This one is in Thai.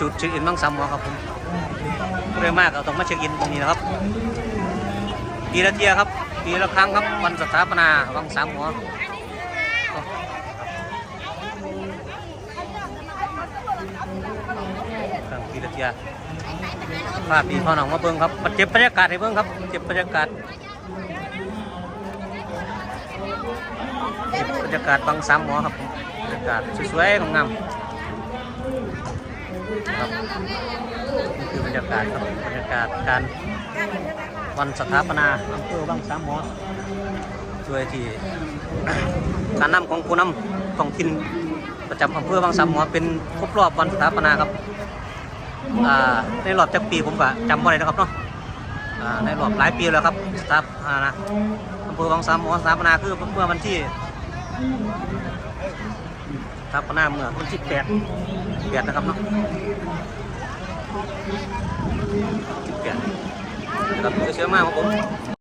จุดเช็คอินบางซ้ำครับผมเรื่อยมากเราต้องมาเช็คอินตรงนี้นะครับปีละเทียครับปีละครั้งครับวันสถาปนาวังสามหัวครับปีละเทียภาพดีพ่อหนองมาเบิ้งครับมาเก็บบรรยากาศให้เบิ้งครับเก็บบรรยากาศ บรรยากาศวังสามหัวครับบรรยากาศสวยๆงามครับนี่คือบรรยากาศครับบรรยากาศการวันสถาปนาอำเภอบางสามหมอช่วยที่การนำของผู้นำท้องถิ่นประจำอำเภอบางสามหมอเป็นครบรอบวันสถาปนาครับในรอบจักปีผมก็จำบ่ได้นะครับเนาะในรอบหลายปีแล้วครับสถาปนาอำเภอบางสามหมอสถาปนาคือเมื่อวันที่ ครับหน้าเมือวันชิดแปดเปียดนะครับเนาะเดียดครับเชื่อมากครับผม